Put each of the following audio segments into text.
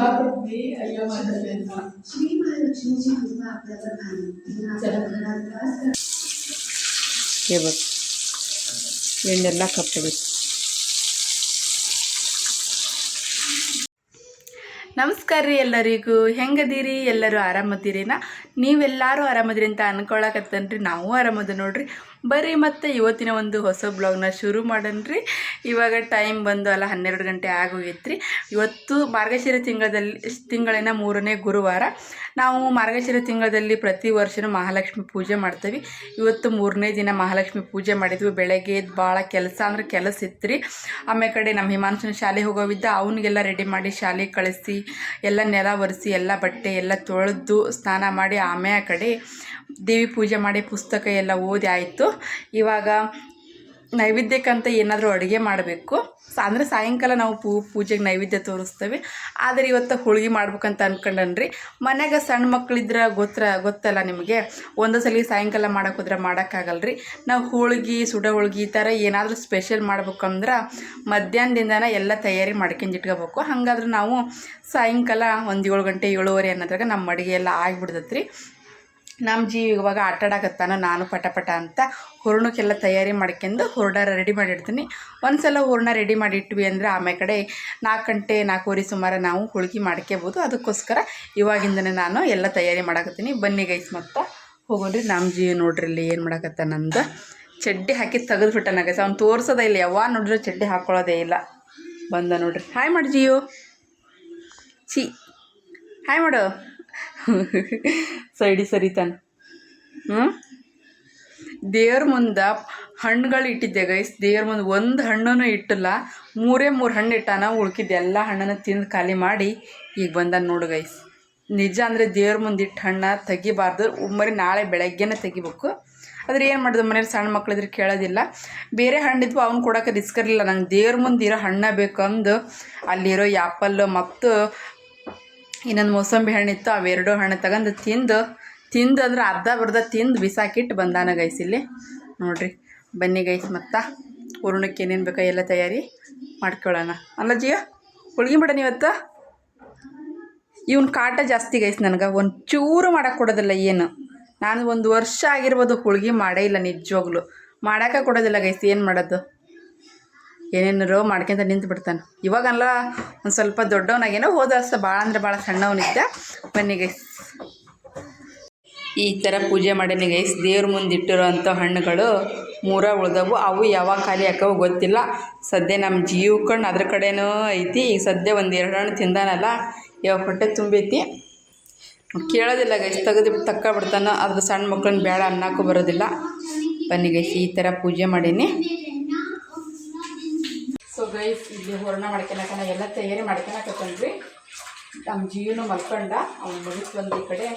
सभापती अय्या माता श्री महालक्ष्मीची कृपा आपल्यावर भावी तिने आपल्या घरात वास कर- हे बघ ಎಣ್ಣೆಲ್ಲ ಕಪ್ಪಬೇಕು ನಮಸ್ಕಾರ ರೀ ಎಲ್ಲರಿಗೂ ಹೆಂಗದೀರಿ ಎಲ್ಲರೂ ಆರಾಮದಿರಿನ ನೀವೆಲ್ಲರೂ ಆರಾಮದಿರಿ ಅಂತ ಅನ್ಕೊಳಕತ್ತನ್ರಿ ನಾವು ಆರಾಮದ ನೋಡ್ರಿ ಬರ್ರಿ ಮತ್ತೆ ಇವತ್ತಿನ ಒಂದು ಹೊಸ ಬ್ಲಾಗ್ನ ಶುರು ಮಾಡನ್ರಿ ಇವಾಗ ಟೈಮ್ ಬಂದು ಅಲ್ಲ ಹನ್ನೆರಡು ಗಂಟೆ ಆಗೋಗೈತ್ರಿ. ಇವತ್ತು ಮಾರ್ಗಶಿರ ತಿಂಗಳಲ್ಲಿ ತಿಂಗಳಿನ ಮೂರನೇ ಗುರುವಾರ. ನಾವು ಮಾರ್ಗಶಿರ ತಿಂಗಳಲ್ಲಿ ಪ್ರತಿ ವರ್ಷನೂ ಮಹಾಲಕ್ಷ್ಮಿ ಪೂಜೆ ಮಾಡ್ತೀವಿ. ಇವತ್ತು ಮೂರನೇ ದಿನ ಮಹಾಲಕ್ಷ್ಮಿ ಪೂಜೆ ಮಾಡಿದ್ವಿ. ಬೆಳಗ್ಗೆ ಎದ್ದು ಭಾಳ ಕೆಲಸ ಅಂದ್ರೆ ಕೆಲಸ ಇತ್ತು ರೀ ಆಮೇಲೆ ಕಡೆ ನಮ್ಮ ಹಿಮಾಂಶನ ಶಾಲೆ ಹೋಗೋವಿದ್ದ. ಅವನಿಗೆಲ್ಲ ರೆಡಿ ಮಾಡಿ ಶಾಲೆಗೆ ಕಳಿಸಿ, ಎಲ್ಲ ನೆಲ ಒರೆಸಿ, ಎಲ್ಲ ಬಟ್ಟೆ ಎಲ್ಲ ತೊಳೆದು ಸ್ನಾನ ಮಾಡಿ ಆಮೇಲೆ ಕಡೆ ದೇವಿ ಪೂಜೆ ಮಾಡಿ ಪುಸ್ತಕ ಎಲ್ಲ ಓದಿ ಆಯಿತು. ಇವಾಗ ನೈವೇದ್ಯಕ್ಕಂತ ಏನಾದರೂ ಅಡುಗೆ ಮಾಡಬೇಕು. ಅಂದರೆ ಸಾಯಂಕಾಲ ನಾವು ಪೂ, ಪೂಜೆಗೆ ನೈವೇದ್ಯ ತೋರಿಸ್ತೇವೆ. ಆದರೆ ಇವತ್ತು ಹೋಳಿಗೆ ಮಾಡ್ಬೇಕಂತ ಅಂದ್ಕೊಂಡನ್ರಿ ಮನ್ಯಾಗ ಸಣ್ಣ ಮಕ್ಕಳಿದ್ರೆ ಗೊತ್ತರ, ಗೊತ್ತಲ್ಲ ನಿಮಗೆ? ಒಂದು ಸಲ ಸಾಯಂಕಾಲ ಮಾಡೋಕೆ ಹೋದ್ರೆ ಮಾಡೋಕ್ಕಾಗಲ್ಲ ರೀ ನಾವು ಹೋಳಿಗೆ, ಸುಡ ಹೋಳ್ಗೆ ಈ ಥರ ಏನಾದರೂ ಸ್ಪೆಷಲ್ ಮಾಡ್ಬೇಕಂದ್ರೆ ಮಧ್ಯಾಹ್ನದಿಂದನೇ ಎಲ್ಲ ತಯಾರಿ ಮಾಡ್ಕೊಂಡು ಇಟ್ಕೋಬೇಕು. ಹಾಗಾದ್ರೆ ನಾವು ಸಾಯಂಕಾಲ ಒಂದು ಏಳು ಗಂಟೆ ಏಳುವರೆ ಅನ್ನೋದ್ರಾಗ ನಮ್ಮ ಅಡುಗೆ ಎಲ್ಲ ಆಗಿಬಿಡ್ತೈತೆ ರೀ ನಮ್ಮ ಜೀವ ಇವಾಗ ಆಟಾಡಕತ್ತಾನ, ನಾನು ಪಟ ಪಟ ಅಂತ ಹೂರ್ಣಕ್ಕೆಲ್ಲ ತಯಾರಿ ಮಾಡ್ಕೊಂಡು ಹೂರ್ಣ ರೆಡಿ ಮಾಡಿಡ್ತೀನಿ. ಒಂದು ಸಲ ಹೂರ್ಣ ರೆಡಿ ಮಾಡಿಟ್ವಿ ಅಂದರೆ ಆಮೇಲೆ ಕಡೆ ನಾಲ್ಕು ಗಂಟೆ, ನಾಲ್ಕೂವರೆ ಸುಮಾರು ನಾವು ಹೋಳ್ಗೆ ಮಾಡ್ಕೋಬೋದು. ಅದಕ್ಕೋಸ್ಕರ ಇವಾಗಿಂದನೇ ನಾನು ಎಲ್ಲ ತಯಾರಿ ಮಾಡಕತ್ತೀನಿ. ಬನ್ನಿ ಗೈಸ್ ಮತ್ತು ಹೋಗೋಣ್ರಿ ನಮ್ಮ ಜೀವ ನೋಡ್ರಿ ಇಲ್ಲಿ ಏನು ಮಾಡಕತ್ತ ನಂದು ಚಡ್ಡಿ ಹಾಕಿ ತೆಗೆದ್ಬಿಟ್ಟನ ಗೈಸ್ ಅವ್ನು ತೋರಿಸೋದೇ ಇಲ್ಲ ಯಾವಾಗ ನೋಡಿದ್ರೆ ಚಡ್ಡಿ ಹಾಕ್ಕೊಳ್ಳೋದೇ ಇಲ್ಲ. ಬಂದ ನೋಡ್ರಿ. ಹಾಯ್ ಮಾಡಿ ಜಿಯೋ ಚಿ ಹಾಯ್ ಮಾಡು. ಸೈಡಿ ಸರಿತಾನೆ ಹ್ಞೂ ದೇವ್ರ ಮುಂದೆ ಹಣ್ಣುಗಳು ಇಟ್ಟಿದ್ದೆ ಗೈಸ್ ದೇವ್ರ ಮುಂದೆ ಒಂದು ಹಣ್ಣನ್ನು ಇಟ್ಟಿಲ್ಲ. ಮೂರೇ ಮೂರು ಹಣ್ಣು ಇಟ್ಟಾನ, ಉಳ್ಕಿದ್ದೆ ಎಲ್ಲ ಹಣ್ಣನ್ನು ತಿಂದು ಖಾಲಿ ಮಾಡಿ ಈಗ ಬಂದ ನೋಡು ಗೈಸ್ ನಿಜ ಅಂದರೆ ದೇವ್ರ ಮುಂದೆ ಇಟ್ಟು ಹಣ್ಣ ತೆಗಿಬಾರ್ದು. ಮರಿ ನಾಳೆ ಬೆಳಗ್ಗೆನೇ ತೆಗಿಬೇಕು. ಆದರೆ ಏನು ಮಾಡಿದ್ರು ಮನೇಲಿ ಸಣ್ಣ ಮಕ್ಕಳಿದ್ರೆ ಕೇಳೋದಿಲ್ಲ. ಬೇರೆ ಹಣ್ಣಿದ್ವು ಅವ್ನು ಕೊಡೋಕೆ ರಿಸ್ಕ್ ಇರಲಿಲ್ಲ. ನಂಗೆ ದೇವ್ರ ಮುಂದೆ ಇರೋ ಹಣ್ಣ ಬೇಕಂದು ಅಲ್ಲಿರೋ ಆ್ಯಪಲ್ಲು ಮತ್ತು ಇನ್ನೊಂದು ಮೂಸಂಬಿ ಹಣ್ಣಿತ್ತು ಅವೆರಡು ಹಣ್ಣು ತಗೊಂಡು ತಿಂದು ತಿಂದು ಅಂದ್ರೆ ಅರ್ಧ ಬರ್ಧ ತಿಂದು ಬಿಸಾಕಿಟ್ಟು ಬಂದಾನ ಗೈಸ್ ಇಲ್ಲಿ. ನೋಡ್ರಿ, ಬನ್ನಿ ಗೈಸ್ ಮತ್ತು ಹೂರ್ಣಕ್ಕೆ ಏನೇನು ಬೇಕೋ ಎಲ್ಲ ತಯಾರಿ ಮಾಡ್ಕೊಳ್ಳೋಣ. ಅಲ್ಲ ಜಿಯ ಹೋಳ್ಗೆ ಮಾಡೋಣ ಇವತ್ತು ಇವನ್ ಕಾಟ ಜಾಸ್ತಿ ಗೈಸ್ ನನಗೆ ಒಂದು ಚೂರು ಮಾಡಕ್ಕೆ ಕೊಡೋದಿಲ್ಲ ಏನು. ನಾನು ಒಂದು ವರ್ಷ ಆಗಿರ್ಬೋದು ಹೋಳ್ಗೆ ಮಾಡೇ ಇಲ್ಲ ನಿಜವಾಗ್ಲು. ಮಾಡೋಕೆ ಕೊಡೋದಿಲ್ಲ ಗೈಸ್ ಏನು ಮಾಡೋದು? ಏನೇನಾರೋ ಮಾಡ್ಕೊಂತ ನಿಂತು ಬಿಡ್ತಾನೆ. ಇವಾಗಲ್ಲ ಒಂದು ಸ್ವಲ್ಪ ದೊಡ್ಡವನಾಗೇನೋ ಹೋದ ಅಷ್ಟು ಭಾಳ ಅಂದ್ರೆ ಭಾಳ ಸಣ್ಣವನಿದ್ದ. ಬನ್ನಿ ಗೈಸ್ ಈ ಥರ ಪೂಜೆ ಮಾಡೀನಿ ಗೈಸ್ ದೇವ್ರ ಮುಂದೆ ಇಟ್ಟಿರೋ ಅಂಥ ಹಣ್ಣುಗಳು ಮೂರ ಉಳ್ದವು. ಅವು ಯಾವಾಗ ಖಾಲಿ ಹಾಕವು ಗೊತ್ತಿಲ್ಲ. ಸದ್ಯ ನಮ್ಮ ಜೀವ ಕಣ್ಣು ಅದ್ರ ಕಡೆನೂ ಐತಿ. ಈಗ ಸದ್ಯ ಒಂದು ಎರಡು ಹಣ್ಣು ತಿಂದಾನಲ್ಲ. ಯಾವಾಗ ಹೊಟ್ಟೆ ತುಂಬೈತಿ. ಕೇಳೋದಿಲ್ಲ ಗೈಸ್ ತೆಗೆದು ತಕ್ಕ ಬಿಡ್ತಾನ. ಅದ್ರ ಸಣ್ಣ ಮಕ್ಕಳನ್ನ ಬೇಡ ಅನ್ನಕ್ಕೂ ಬರೋದಿಲ್ಲ. ಬನ್ನಿ ಗೈಸ್ ಈ ಥರ ಪೂಜೆ ಮಾಡೀನಿ. ಗೈಸ್ ಇಲ್ಲಿ ಹೂರಣ ಮಾಡ್ಕೊಳಕನ, ಎಲ್ಲ ತಯಾರಿ ತಕೊಂಡ್ವಿ ನಮ್ಮ ಜೀವನು ಮಲ್ಕೊಂಡ, ಅವ್ನು ಮುಗಿಸ್ ಬಂದು ಈ ಕಡೆ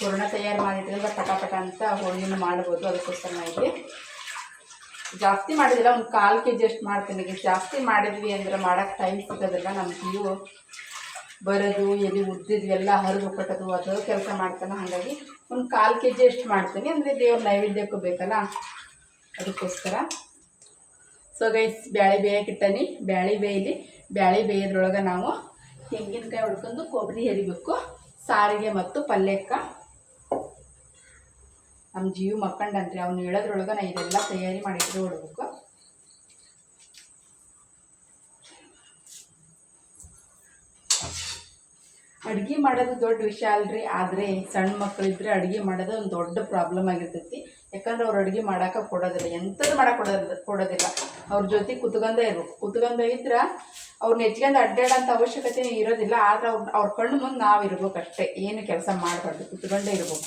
ಹೂರಣ ತಯಾರು ಮಾಡಿದ್ರಲ್ಲ ಪಟ ಪಟ ಅಂತ ಹೋಳಿಗೆನೂ ಮಾಡ್ಬೋದು, ಅದಕ್ಕೋಸ್ಕರ ಇಲ್ಲಿ. ಜಾಸ್ತಿ ಮಾಡಿದಿಲ್ಲ, ಒಂದು ಕಾಲು ಕೆ ಜಿ ಅಷ್ಟು ಮಾಡ್ತೀನಿ. ಜಾಸ್ತಿ ಮಾಡಿದ್ವಿ ಅಂದ್ರೆ ಮಾಡೋಕ್ಕೆ ಟೈಮ್ ಸಿಗೋದಿಲ್ಲ ನಮ್ಮ ಜೀವ ಬರೋದು, ಎಲ್ಲಿ ಉದ್ದಿದ್ವಿ, ಎಲ್ಲ ಹರಿದು ಕಟ್ಟೋದು ಅದು ಕೆಲಸ ಮಾಡ್ತಾನೆ. ಹಾಗಾಗಿ ಒಂದು ಕಾಲು ಕೆ ಜಿ ಅಷ್ಟು ಮಾಡ್ತೀನಿ. ಅಂದರೆ ದೇವ್ರ ನೈವೇದ್ಯಕ್ಕೂ ಬೇಕಲ್ಲ, ಅದಕ್ಕೋಸ್ಕರ. ಸೊ ಗೈಸ್ ಬ್ಯಾಳೆ ಬೇಯಕ್ಕಿಟ್ಟನಿ ಬ್ಯಾಳೆ ಬೇಯಲಿ. ಬ್ಯಾಳೆ ಬೇಯೋದ್ರೊಳಗೆ ನಾವು ತೆಂಗಿನಕಾಯಿ ಹೊಡ್ಕೊಂಡು ಕೊಬ್ಬರಿ ಹೆರಿಬೇಕು ಸಾರಿಗೆ ಮತ್ತು ಪಲ್ಯಕ್ಕ. ನಮ್ಮ ಜೀವ ಮಕ್ಕಂಡನ್ರಿ, ಅವ್ನು ಹೇಳೋದ್ರೊಳಗೆ ನಾ ಇದೆಲ್ಲ ತಯಾರಿ ಮಾಡಿದ್ರೆ ಹೊಡ್ಬೇಕು ಅಡುಗೆ ಮಾಡೋದು ದೊಡ್ಡ ವಿಷಯ ಅಲ್ರಿ, ಆದರೆ ಸಣ್ಣ ಮಕ್ಕಳಿದ್ರೆ ಅಡುಗೆ ಮಾಡೋದು ಒಂದು ದೊಡ್ಡ ಪ್ರಾಬ್ಲಮ್ ಆಗಿರ್ತೈತಿ. ಯಾಕಂದ್ರೆ ಅವ್ರು ಅಡುಗೆ ಮಾಡೋಕೆ ಕೊಡೋದಿಲ್ಲ. ಎಂಥದ್ದು ಮಾಡೋಕೆ ಕೊಡೋದಿಲ್ಲ ಕೊಡೋದಿಲ್ಲ. ಅವ್ರ ಜೊತೆ ಕುತ್ಕೊಂಡೇ ಇರ್ಬೇಕು. ಕುತ್ಕೊಂಡ ಇದ್ರೆ ಅವ್ರನ್ನ ಹೆಚ್ಕೊಂಡು ಅಡ್ಡಾಡೋಂಥ ಅವಶ್ಯಕತೆ ಇರೋದಿಲ್ಲ. ಆದ್ರೆ ಅವ್ರ ಅವ್ರ ಕಣ್ಣು ಮುಂದೆ ನಾವು ಇರ್ಬೇಕು ಅಷ್ಟೇ. ಏನು ಕೆಲಸ ಮಾಡಬಾರ್ದು. ಕುತ್ಕೊಂಡೇ ಇರ್ಬೇಕು.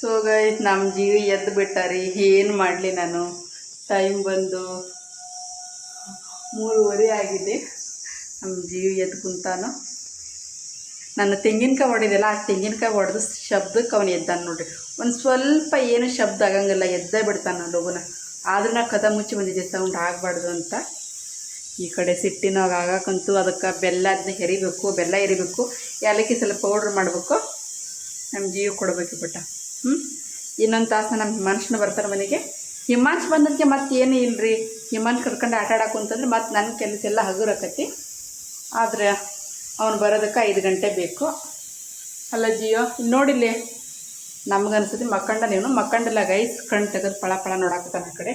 ಸೊ ಗೈಸ್ ನಮ್ಮ ಜೀವಿ ಎದ್ದು ಬಿಟ್ಟಾರಿ. ಏನು ಮಾಡಲಿ ನಾನು? ಟೈಮ್ ಬಂದು ಮೂರುವರೆ ಆಗಿದೆ. ನಮ್ಮ ಜೀವಿ ಎದ್ದು ಕುಂತಾನು. ನನ್ನ ತೆಂಗಿನಕಾಯಿ ಹೊಡೆದಿಲ್ಲ ಆ ತೆಂಗಿನಕಾಯಿ ಹೊಡೆದು ಶಬ್ದಕ್ಕೆ ಅವನು ಎದ್ದಾನ ನೋಡ್ರಿ. ಒಂದು ಸ್ವಲ್ಪ ಏನು ಶಬ್ದ ಆಗಂಗಿಲ್ಲ, ಎದ್ದೇ ಬಿಡ್ತಾನೆ ಲಗುನ ಆದ್ರೂ ನಾ ಕದ ಮುಚ್ಚಿ ಬಂದಿದ್ದೆ, ಸೌಂಡ್ ಆಗಬಾರ್ದು ಅಂತ. ಈ ಕಡೆ ಸಿಟ್ಟಿನಾಗ ಆಗಾಕಂತೂ ಅದಕ್ಕೆ ಬೆಲ್ಲ ಅದನ್ನ ಹೆರಿಬೇಕು ಬೆಲ್ಲ ಎರಿಬೇಕು. ಏಲಕ್ಕಿ ಸ್ವಲ್ಪ ಪೌಡ್ರ್ ಮಾಡಬೇಕು. ನಮ್ಮ ಜೀವ ಕೊಡಬೇಕು ಬಿಟ್ಟ ಹ್ಞೂ ಇನ್ನೊಂದು ತಾಸು ನಮ್ಮ ಹಿಮಾಂಶನ ಬರ್ತಾರೆ ಮನೆಗೆ. ಹಿಮಾಂಶ್ ಬಂದಕ್ಕೆ ಮತ್ತೇನು ಇಲ್ಲರಿ ಹಿಮಾಂಶ್ ಕರ್ಕೊಂಡು ಆಟ ಆಡಕ್ಕೆ ಅಂತಂದ್ರೆ ಮತ್ತೆ ನನ್ನ ಕೆಲಸ ಎಲ್ಲ ಹಗುರಕತಿ ಆದ್ರೆ ಅವನು ಬರೋದಕ್ಕೆ ಐದು ಗಂಟೆ ಬೇಕು. ಅಲ್ಲ ಜಿಯೋ ನೋಡಿಲಿ ನೋಡಿಲ್ಲಿ ನಮಗನ್ಸತಿ ಮಕ್ಕಂಡ ನೀವು ಮಕ್ಕಂಡಲ್ಲ ಗೈಸ್ ಕಣ್ಣು ತೆಗೆದು ಪಳ ಪಳ ನೋಡಾಕತ್ತಾನ ಆ ಕಡೆ.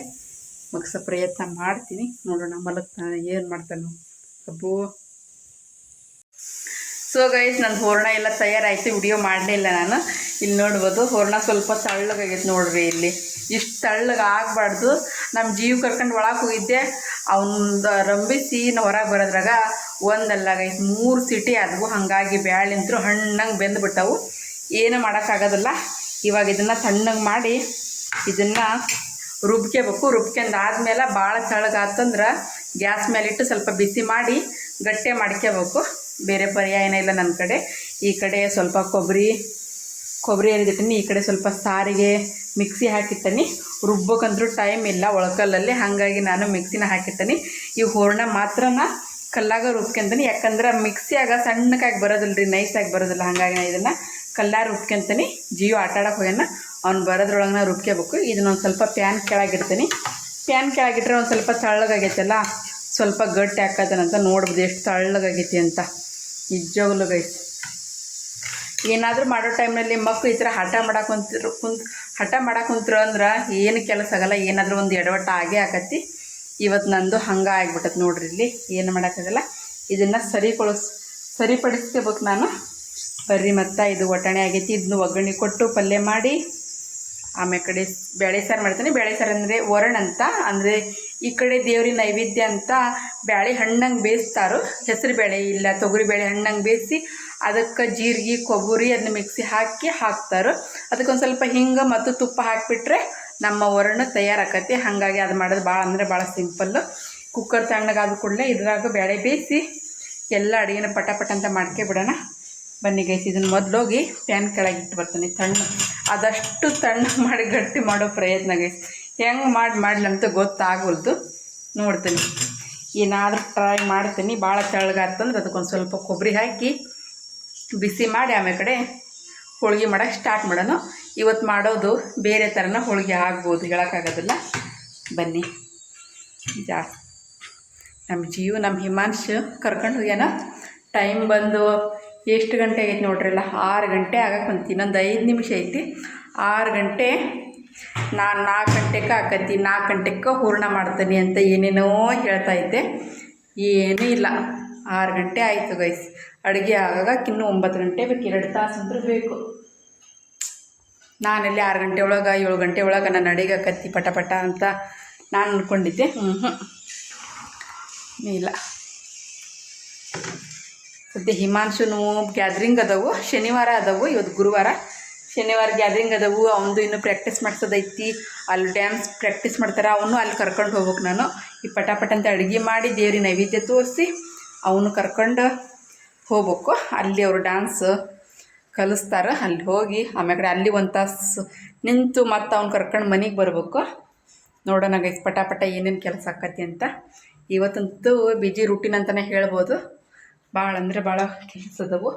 ಮಗ್ಸ ಪ್ರಯತ್ನ ಮಾಡ್ತೀನಿ. ನೋಡೋಣ ಮಲಗ್ತಾನೆ, ಏನು ಮಾಡ್ತಾನೆ. ಅಬ್ಬೋ. ಸೊ ಗೈಸ್ ನನ್ನ ಹೂರ್ಣ ಎಲ್ಲ ತಯಾರಾಯಿತು ವಿಡಿಯೋ ಮಾಡಲೇ ಇಲ್ಲ ನಾನು. ಇಲ್ಲಿ ನೋಡ್ಬೋದು, ಹೂರ್ಣ ಸ್ವಲ್ಪ ತಳ್ಳಗಾಗೈತೆ ನೋಡ್ರಿ ಇಲ್ಲಿ. ಇಷ್ಟು ತಳ್ಳಗೆ ಆಗಬಾರ್ದು ನಮ್ಮ ಜೀವ ಕರ್ಕೊಂಡು ಒಳಗೆ ಹೋಗಿದ್ದೆ. ಅವನ ರಂಬಿಸಿ ಹೊರಗೆ ಬರೋದ್ರಾಗ ಒಂದಲ್ಲ ಗೈಸ್ ಮೂರು ಸಿಟಿ ಆದವು. ಹಾಗಾಗಿ ಬ್ಯಾಳಿಂತರೂ ಹಣ್ಣಂಗೆ ಬೆಂದ್ಬಿಟ್ಟವು. ಏನು ಮಾಡೋಕ್ಕಾಗೋದಿಲ್ಲ. ಇವಾಗ ಇದನ್ನು ತಣ್ಣಗೆ ಮಾಡಿ ಇದನ್ನು ರುಬ್ಕೋಬೇಕು ರುಬ್ಕೊಂಡು ಆದಮೇಲೆ ಭಾಳ ತಳಗಾತಂದ್ರೆ ಗ್ಯಾಸ್ ಮೇಲಿಟ್ಟು ಸ್ವಲ್ಪ ಬಿಸಿ ಮಾಡಿ ಗಟ್ಟೆ ಮಾಡ್ಕೋಬೇಕು ಬೇರೆ ಪರ್ಯಾಯನೇ ಇಲ್ಲ ನನ್ನ ಕಡೆ. ಈ ಕಡೆ ಸ್ವಲ್ಪ ಕೊಬ್ಬರಿ ಕೊಬ್ಬರಿ ಎರಿದಿಟ್ಟಿನಿ ಈ ಕಡೆ ಸ್ವಲ್ಪ ಸಾರಿಗೆ ಮಿಕ್ಸಿ ಹಾಕಿಟ್ಟನಿ ರುಬ್ಬೇಕಂದ್ರೂ ಟೈಮ್ ಇಲ್ಲ, ಒಳಕಲ್ಲಲ್ಲಿ ಹಾಗಾಗಿ ನಾನು ಮಿಕ್ಸಿನ ಹಾಕಿಟ್ಟನಿ ಈ ಹೂರ್ಣ ಮಾತ್ರ ಕಲ್ಲಾಗ ರುಬ್ಕೊಂತೀನಿ ಯಾಕಂದ್ರೆ ಮಿಕ್ಸಿಯಾಗ ಸಣ್ಣಕ್ಕಾಗಿ ಬರೋದಿಲ್ಲ ರೀ ನೈಸಾಗಿ ಬರೋದಿಲ್ಲ. ಹಾಗಾಗಿ ನಾನು ಇದನ್ನು ಕಲ್ಲಾಗ ರುಬ್ಕೊಂತೀನಿ ಜಿಯೋ ಆಟ ಆಡೋಕೆ ಹೋಗ್ಯಾನ. ಅವ್ನು ಬರೋದ್ರೊಳಗೆ ನಾ ರುಬ್ಕೋಬೇಕು ಇದನ್ನೊಂದು ಸ್ವಲ್ಪ ಪ್ಯಾನ್ ಕೆಳಗಿಡ್ತೀನಿ ಪ್ಯಾನ್ ಕೆಳಗಿಟ್ರೆ ಒಂದು ಸ್ವಲ್ಪ ತಳ್ಳಗಾಗೈತಲ್ಲ? ಸ್ವಲ್ಪ ಗಟ್ಟಿ ಹಾಕೋದನಂತ ನೋಡ್ಬೋದು, ಎಷ್ಟು ತಳ್ಳಗಾಗೈತಿ ಅಂತ. ನಿಜವಾಗ್ಲೂ ಗೈಸ್ ಏನಾದರೂ ಮಾಡೋ ಟೈಮ್ನಲ್ಲಿ ಮಕ್ಕಳು ಈ ಥರ ಹಠ ಮಾಡಕ್ಕೆ ಕುಂತಿರು, ಕುಂತ್, ಹಠ ಮಾಡಕ್ಕೆ ಕುಂತ್ರು ಅಂದ್ರೆ ಏನು ಕೆಲಸ ಆಗಲ್ಲ, ಏನಾದರೂ ಒಂದು ಎಡವಟ್ಟ ಆಗೇ ಆಕತಿ ಇವತ್ತು ನಂದು ಹಂಗೆ ಆಗ್ಬಿಟ್ಟತ್ ನೋಡ್ರಿ ಇಲ್ಲಿ, ಏನು ಮಾಡೋಕ್ಕಾಗಲ್ಲ ಇದನ್ನು ಸರಿಕೊಳಿಸ್ ಸರಿಪಡಿಸ್ಕೋಬೇಕು ನಾನು. ಬರ್ರಿ ಮತ್ತು, ಇದು ಒಟ್ಟಣೆ ಆಗೈತಿ ಇದನ್ನು ಒಗ್ಗರಣೆ ಕೊಟ್ಟು ಪಲ್ಯ ಮಾಡಿ. ಆಮೇಲೆ ಕಡೆ ಬೇಳೆ ಸಾರು ಮಾಡ್ತೀನಿ. ಬೇಳೆ ಸಾರು ಅಂದರೆ ವರಣ ಅಂತ. ಅಂದರೆ ಈ ಕಡೆ ದೇವ್ರಿಗೆ ನೈವೇದ್ಯ ಅಂತ ಬ್ಯಾಳೆ ಹಣ್ಣಂಗೆ ಬೇಯಿಸ್ತಾರೋ. ಹೆಸರು ಬೇಳೆ ಇಲ್ಲ, ತೊಗರಿ ಬೇಳೆ ಹಣ್ಣಂಗೆ ಬೇಯಿಸಿ ಅದಕ್ಕೆ ಜೀರಿಗೆ, ಕೊಬ್ಬರಿ ಅದನ್ನ ಮಿಕ್ಸಿ ಹಾಕಿ ಹಾಕ್ತಾರೆ. ಅದಕ್ಕೊಂದು ಸ್ವಲ್ಪ ಹಿಂಗೆ ಮತ್ತು ತುಪ್ಪ ಹಾಕಿಬಿಟ್ರೆ ನಮ್ಮ ಒರಣ ತಯಾರಾಕತಿ. ಹಾಗಾಗಿ ಅದು ಮಾಡೋದು ಭಾಳ ಅಂದರೆ ಭಾಳ ಸಿಂಪಲ್ಲು. ಕುಕ್ಕರ್ ತಣ್ಣಗಾದ ಕೂಡಲೇ ಇದ್ರಾಗ ಬೇಳೆ ಬೇಯಿಸಿ ಎಲ್ಲ ಅಡುಗೆನ ಪಟ ಪಟ ಅಂತ ಮಾಡ್ಕೆ ಬಿಡೋಣ. ಬನ್ನಿ ಗೈಸ್ ಇದನ್ನು ಮೊದಲೋಗಿ ಪ್ಯಾನ್ ಕೆಳಗೆ ಇಟ್ಟು ಬರ್ತೀನಿ, ತಣ್ಣ. ಅದಷ್ಟು ತಣ್ಣ ಮಾಡಿ ಗಟ್ಟಿ ಮಾಡೋ ಪ್ರಯತ್ನ ಗೈಸ್ ಹೆಂಗೆ ಮಾಡಿ ಮಾಡ್ಲಂತ ಗೊತ್ತಾಗಲ್ದು. ನೋಡ್ತೀನಿ. ಏನಾದರೂ ಟ್ರೈ ಮಾಡ್ತೀನಿ. ಭಾಳ ತೆಳ್ಳಗಾತಂದ್ರೆ ಅದಕ್ಕೊಂದು ಸ್ವಲ್ಪ ಕೊಬ್ಬರಿ ಹಾಕಿ ಬಿಸಿ ಮಾಡಿ ಆಮೇಲೆ ಕಡೆ ಹೋಳಿಗೆ ಮಾಡೋಕ್ಕೆ ಸ್ಟಾರ್ಟ್ ಮಾಡೋಣ. ಇವತ್ತು ಮಾಡೋದು ಬೇರೆ ಥರನ ಹೋಳಿಗೆ ಆಗ್ಬೋದು ಹೇಳೋಕ್ಕಾಗೋದಿಲ್ಲ ಬನ್ನಿ. ಜಾಸ್ತಿ. ನಮ್ಮ ಜೀವ ನಮ್ಮ ಹಿಮಾಂಶ್ ಕರ್ಕೊಂಡು ಹೋಗ್ಯಾನ. ಟೈಮ್ ಬಂದು ಎಷ್ಟು ಗಂಟೆ ಆಗೈತೆ ನೋಡ್ರಲ್ಲ ಆರು ಗಂಟೆ ಆಗಕ್ಕೆ ಬಂತು ಇನ್ನೊಂದು ಐದು ನಿಮಿಷ ಐತಿ. ಆರು ಗಂಟೆ, ನಾನು ನಾಲ್ಕು ಗಂಟೆಗೆ ಹಾಕತ್ತಿ, ನಾಲ್ಕು ಗಂಟೆಗೆ ಹೂರ್ಣ ಮಾಡ್ತೀನಿ ಅಂತ ಏನೇನೋ ಹೇಳ್ತಾ ಇದ್ದೆ. ಏನೂ ಇಲ್ಲ. ಆರು ಗಂಟೆ ಆಯಿತು ಗೈಸ್ ಅಡುಗೆ ಆಗಾಗ ಇನ್ನೂ ಒಂಬತ್ತು ಗಂಟೆ ಬೇಕು. ಎರಡು ತಾಸು ಅಂದ್ರೆ ಬೇಕು. ನಾನಲ್ಲಿ ಆರು ಗಂಟೆ ಒಳಗೆ, ಏಳು ಗಂಟೆ ಒಳಗೆ ನಾನು ಅಡುಗೆ ಹಾಕತ್ತಿ ಪಟ ಪಟ ಅಂತ ನಾನು ಅಂದ್ಕೊಂಡಿದ್ದೆ ಹ್ಞೂ ಹ್ಞೂ ಇಲ್ಲ. ಸದ್ಯ ಹಿಮಾಂಶುನು ಗ್ಯಾದ್ರಿಂಗ್ ಅದಾವು. ಶನಿವಾರ ಅದಾವು, ಇವತ್ತು ಗುರುವಾರ. ಶನಿವಾರ ಗ್ಯಾದ್ರಿಂಗ್ ಅದಾವು. ಅವನು ಇನ್ನೂ ಪ್ರಾಕ್ಟೀಸ್ ಮಾಡ್ಸೋದೈತಿ. ಅಲ್ಲಿ ಡ್ಯಾನ್ಸ್ ಪ್ರಾಕ್ಟೀಸ್ ಮಾಡ್ತಾರೆ. ಅವನು ಅಲ್ಲಿ ಕರ್ಕೊಂಡು ಹೋಗ್ಬೇಕು ನಾನು. ಈ ಪಟ ಪಟ ಅಂತ ಅಡುಗೆ ಮಾಡಿ ದೇವ್ರಿಗೆ ನೈವೇದ್ಯ ತೋರಿಸಿ ಅವನು ಕರ್ಕೊಂಡು ಹೋಗ್ಬೇಕು. ಅಲ್ಲಿ ಅವರು ಡ್ಯಾನ್ಸ್ ಕಲಿಸ್ತಾರೆ. ಅಲ್ಲಿ ಹೋಗಿ ಆಮೇಲೆ ಅಲ್ಲಿ ಒಂದು ತಾಸು ನಿಂತು ಮತ್ತು ಅವ್ನು ಕರ್ಕೊಂಡು ಮನೆಗೆ ಬರ್ಬೇಕು. ನೋಡೋಣ ಗೈಸ್ ಪಟಾಪಟ ಪಟ ಏನೇನು ಕೆಲಸ ಆಕತಿ ಅಂತ. ಇವತ್ತಂತೂ ಬಿಜಿ ರುಟೀನ್ ಅಂತಲೇ ಹೇಳ್ಬೋದು. ಭಾಳ ಅಂದರೆ ಭಾಳ ಕೆಲಸದವು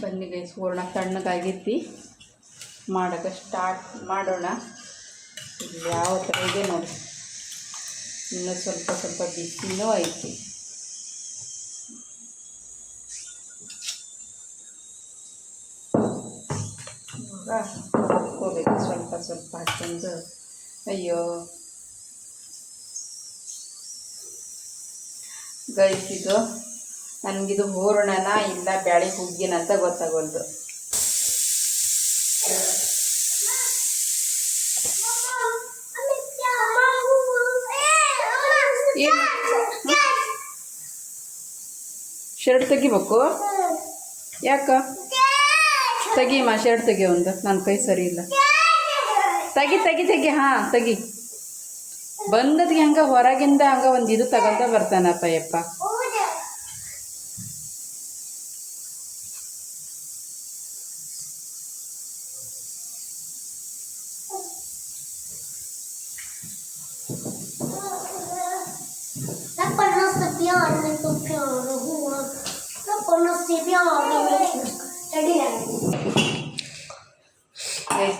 ಬನ್ನಿಗೆ ಹೂರ್ಣ ತಣ್ಣಗಾಗೈತಿ ಮಾಡೋಕೆ ಸ್ಟಾರ್ಟ್ ಮಾಡೋಣ. ಯಾವ ಥರ ಇದೆ ನೋಡಿ. ಇನ್ನೂ ಸ್ವಲ್ಪ ಸ್ವಲ್ಪ ಬಿಸಿನೂ ಐತಿ. ಇವಾಗ ಸ್ವಲ್ಪ ಸ್ವಲ್ಪ ಹಾಕ್ಕೊಂಡು. ಅಯ್ಯೋ. ಗೈಸ್ ಇದು ನನಗಿದು ಹೂರಣನ ಇಲ್ಲ ಬ್ಯಾಳಿ ಹುಗ್ಗಿನ ಅಂತ ಗೊತ್ತಾಗೋದು ಶರ್ಟ್ ತೆಗಿಬೇಕು? ಯಾಕ? ತೆಗಿಯಮ್ಮ ಶರ್ಟ್ ತೆಗಿ ಒಂದು. ನನ್ನ ಕೈ ಸರಿ ಇಲ್ಲ. ತೆಗಿ ತೆಗಿ ತೆಗಿ, ಹಾಂ, ತೆಗಿ. ಬಂದದ್ ಹಂಗ ಹೊರಗಿಂದ ಹಂಗ ಒಂದ್ ಇದು ತಗೋತಾ ಬರ್ತಾನಪ್ಪ ಅಯ್ಯಪ್ಪ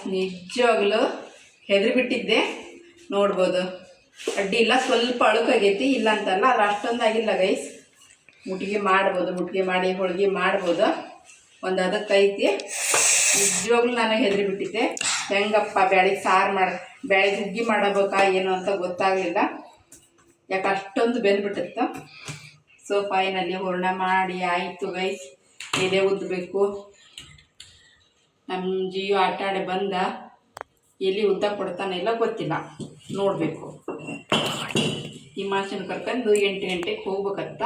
ನಿಜವಾಗ್ಲು ಪರ್ಣಾವ್ ಬಿಟ್ಟಿದ್ದೆ ನೋಡ್ಬೋದು. ಅಡ್ಡಿ ಇಲ್ಲ, ಸ್ವಲ್ಪ ಅಳುಕಾಗೈತಿ, ಇಲ್ಲ ಅಂತಲ್ಲ, ಆದ್ರೆ ಅಷ್ಟೊಂದು ಆಗಿಲ್ಲ ಗೈಸ್ ಮುಟ್ಟಿಗೆ ಮಾಡ್ಬೋದು ಮುಟ್ಟಿಗೆ ಮಾಡಿ, ಹೋಳಿಗೆ ಮಾಡ್ಬೋದು. ಒಂದು ಅದಕ್ಕೆ ಐತಿ. ನಿಜವಾಗ್ಲೂ ನನಗೆ ಹೆದರಿ ಬಿಟ್ಟಿದ್ದೆ. ಹೆಂಗಪ್ಪ ಬ್ಯಾಳಿಗೆ ಸಾರು ಮಾಡಿ ಬ್ಯಾಳಿಗೆ ಹುಗ್ಗಿ ಮಾಡಬೇಕಾ, ಏನು ಅಂತ ಗೊತ್ತಾಗಲಿಲ್ಲ. ಯಾಕೆ ಅಷ್ಟೊಂದು ಬೆಂದ್ಬಿಟ್ಟಿತ್ತು. ಸೊ ಫೈನಲಿ ಹೂರ್ಣ ಮಾಡಿ ಆಯಿತು ಗೈಸ್ ಎಲೆ ಉದ್ದಬೇಕು ನಮ್ಮ ಜೀವ ಆಟ ಆಡಿ ಬಂದ. ಎಲ್ಲಿ ಉದ್ದ ಕೊಡ್ತಾನೆ ಇಲ್ಲ ಗೊತ್ತಿಲ್ಲ. ನೋಡಬೇಕು. ಹಿಮಾಚಲ್ ಕರ್ಕೊಂಡು ಎಂಟು ಗಂಟೆಗೆ ಹೋಗ್ಬೇಕತ್ತ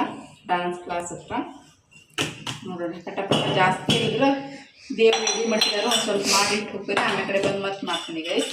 ಡ್ಯಾನ್ಸ್ ಕ್ಲಾಸ್ ಹತ್ರ. ನೋಡೋಣ ಪಟ ಪಟ ಜಾಸ್ತಿ ಇದ್ರೆ ದೇವ್ರಿಗೆ ರೆಡಿ ಒಂದು ಸ್ವಲ್ಪ ಮಾಡಿಟ್ಟು ಹೋಗ್ತಾರೆ. ಆಮೇಲೆ ಕಡೆ ಬಂದು ಮತ್ತೆ ಮಾಡ್ತೀನಿ ಗೈಸ್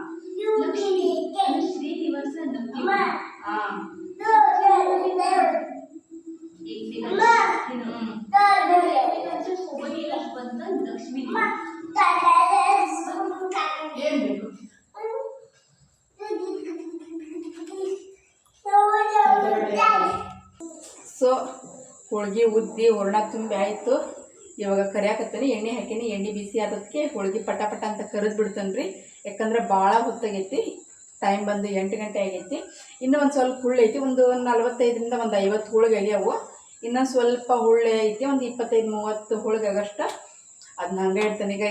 ಸೊ ಹೋಳ್ಗೆ ಉದ್ದಿ ಹೂರ್ಣ ತುಂಬಿ ಆಯಿತು. ಇವಾಗ ಕರಿಯಾಕತ್ತೀನಿ, ಎಣ್ಣೆ ಹಾಕೀನಿ, ಎಣ್ಣೆ ಬಿಸಿ ಆದದಕ್ಕೆ ಹೋಳ್ಗೆ ಪಟ ಪಟ ಅಂತ ಕರೆದು ಬಿಡ್ತಾನೆ ರೀ ಯಾಕಂದ್ರೆ ಭಾಳ ಹೊತ್ತಾಗೈತಿ ಟೈಮ್ ಬಂದು ಎಂಟು ಗಂಟೆ ಆಗೈತಿ. ಇನ್ನೂ ಒಂದು ಸ್ವಲ್ಪ ಹುಳ್ಳು ಐತಿ, ಒಂದು ನಲ್ವತ್ತೈದರಿಂದ ಒಂದು ಐವತ್ತು ಹೋಳಿಗೆ ಆಗ್ಯಾವು ಇನ್ನೊಂದು ಸ್ವಲ್ಪ ಹುಳ್ಳೆ ಐತಿ, ಒಂದು ಇಪ್ಪತ್ತೈದು, ಮೂವತ್ತು ಹೋಳಿಗೆ ಆಗಷ್ಟ. ಅದನ್ನ ಹಂಗೆ ಇಡ್ತಾನೆ ಈಗ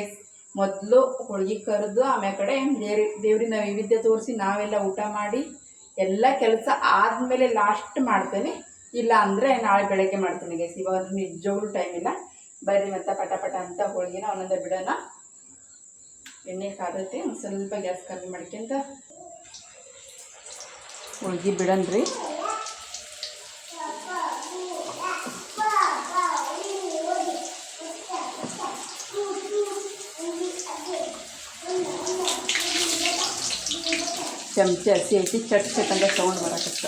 ಮೊದಲು ಹೋಳ್ಗೆ ಕರೆದು ಆಮೇಲೆ ಕಡೆ ದೇವ್ರಿ, ದೇವ್ರಿನ ನೈವೇದ್ಯ ತೋರಿಸಿ ನಾವೆಲ್ಲ ಊಟ ಮಾಡಿ, ಎಲ್ಲ ಕೆಲಸ ಆದಮೇಲೆ ಲಾಸ್ಟ್ ಮಾಡ್ತೇನೆ. ಇಲ್ಲ ಅಂದರೆ ನಾಳೆ ಬೆಳಗ್ಗೆ ಮಾಡ್ತೀನಿ ಗೈಸ್ ಇವಾಗ ನಿಜವಾಗ್ಲೂ ಟೈಮ್ ಇಲ್ಲ. ಬರ್ರಿ ಮತ್ತೆ ಪಟ ಪಟ ಅಂತ ಹೋಳಿಗೆನ ಒಂದೊಂದೇ ಬಿಡೋಣ. ಎಣ್ಣೆ ಕಾದತ್ತೆ ಒಂದು ಸ್ವಲ್ಪ ಗ್ಯಾಸ್ ಕಮ್ಮಿ ಮಾಡ್ಕೊಂತ ಹೋಳ್ಗೆ ಬಿಡನ್ರಿ. ಚಮಚ ಹಸಿ ಐತಿ, ಚಟ್ ಚಟ್ ಅಂತ ಸೌಂಡ್ ಬರಕತ್ತ.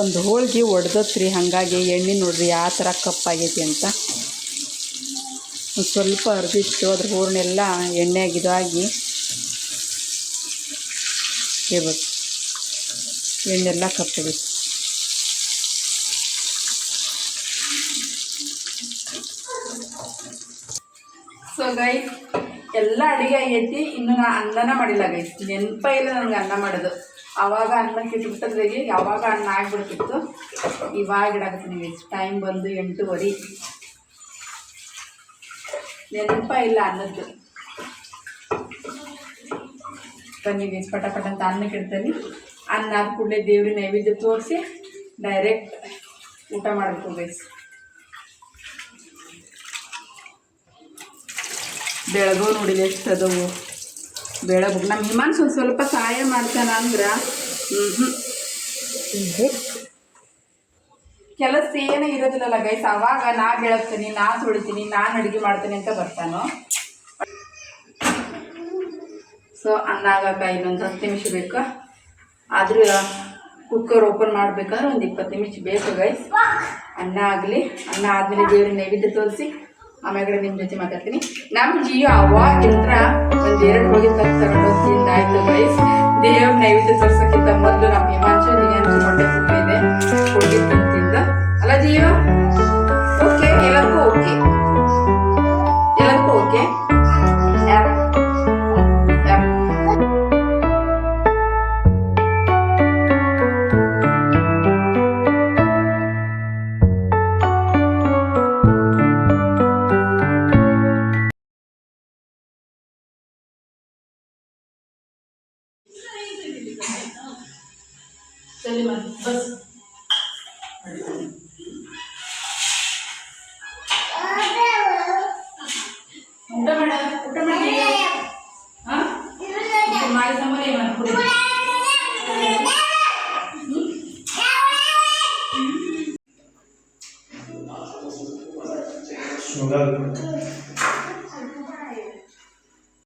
ಒಂದು ಹೋಳ್ಗೆ ಒಡ್ದತ್ರಿ, ಹಾಗಾಗಿ ಎಣ್ಣೆ ನೋಡ್ರಿ ಯಾವ ಥರ ಕಪ್ಪಾಗೈತಿ ಅಂತ. ಒಂದು ಸ್ವಲ್ಪ ಅರ್ದಿಟ್ಟು ಅದ್ರ ಹೂರ್ನೆಲ್ಲ ಎಣ್ಣೆಯಾಗಿ ಇದಾಗಿ ಇರ್ಬೇಕು. ಎಣ್ಣೆಲ್ಲ ಕಪ್ಪಾಗೈತಿ. ಸೊ ಗೈಸ್ ಎಲ್ಲ ಅಡುಗೆ ಆಗೈತಿ, ಇನ್ನು ನಾ ಅನ್ನನ ಮಾಡಿಲ್ಲ ಗೈಸ್ ನೆನಪ ಇಲ್ಲ ನನಗೆ ಅನ್ನ ಮಾಡೋದು. ಆವಾಗ ಅನ್ನಕ್ಕೆ ಇಟ್ಬಿಟ್ಟದ್ರಿಗೆ ಯಾವಾಗ ಅನ್ನ ಆಗ್ಬಿಡ್ತಿತ್ತು. ಇವಾಗ ಇಡಾಕತ್ತೀನಿ ಗೈಸ್ ಟೈಮ್ ಬಂದು ಎಂಟೂವರೆ. ನೆನಪ ಇಲ್ಲ ಅನ್ನದ್ದು. ಬನ್ನಿ ಗೈಸ್ ಪಟ ಪಟ ಅಂತ ಅನ್ನಕ್ಕೆ ಇಡ್ತೀನಿ ಅನ್ನ ಆದ ಕೂಡಲೇ ದೇವ್ರಿಗೆ ನೈವೇದ್ಯ ತೋರಿಸಿ ಡೈರೆಕ್ಟ್ ಊಟ ಮಾಡಬೇಕು ಗೈಸ್ ಬೆಳಗೋ ನೋಡಿಲ್ಲ ಎಷ್ಟು ಅದಾವು. ಬೆಳಗ್ಗೆ ನಮ್ಮ ಹಿಮಾನ್ಸ್ ಒಂದು ಸ್ವಲ್ಪ ಸಹಾಯ ಮಾಡ್ತಾನ ಅಂದ್ರೆ ಕೆಲಸ ಏನೇ ಇರೋದಿಲ್ಲಲ್ಲ ಗೈಸ್ ಅವಾಗ ನಾ ಬೆಳಗ್ತೀನಿ ನಾ ಸುಳಿತೀನಿ ನಾನು ಅಡುಗೆ ಮಾಡ್ತೀನಿ ಅಂತ ಬರ್ತಾನೋ. ಸೊ ಅನ್ನ ಆಗಾಕ ಇನ್ನೊಂದು ಹತ್ತು ನಿಮಿಷ ಬೇಕು. ಆದರೂ ಕುಕ್ಕರ್ ಓಪನ್ ಮಾಡ್ಬೇಕಂದ್ರೆ ಒಂದು ಇಪ್ಪತ್ತು ನಿಮಿಷ ಬೇಕು ಗೈಸ್ ಅನ್ನ ಆಗಲಿ, ಅನ್ನ ಆದಮೇಲೆ ದೇವ್ರಿಗೆ ನೈವೇದ್ಯ ತೋರಿಸಿ. ಆಮೇಲೆ ನಿಮ್ಮ ಜೊತೆ ಮಾತಾಡ್ತೀನಿ. ನಮ್ಮ ಜಿಯೋ ಇತ್ರ ಒಂದು ಎರಡು ಹೋಗಿ ತಗೊಂಡು ತಿಂದ ಆಯ್ತು ಗೈಸ್ ದೇವ್ರ ನೈವೇದ್ಯ ತೋರ್ಸೋಕ್ಕಿಂತ ಮೊದಲು ನಮ್ಮ ಹಿಮಾಂಶು ಹೋಗಿ ಅಲ್ಲ ಜಿಯೋ? ಓಕೆ ಎಲ್ಲರಿಗೂ ಓಕೆ ಎಲ್ಲರಿಗೂ ಓಕೆ चलिए बस।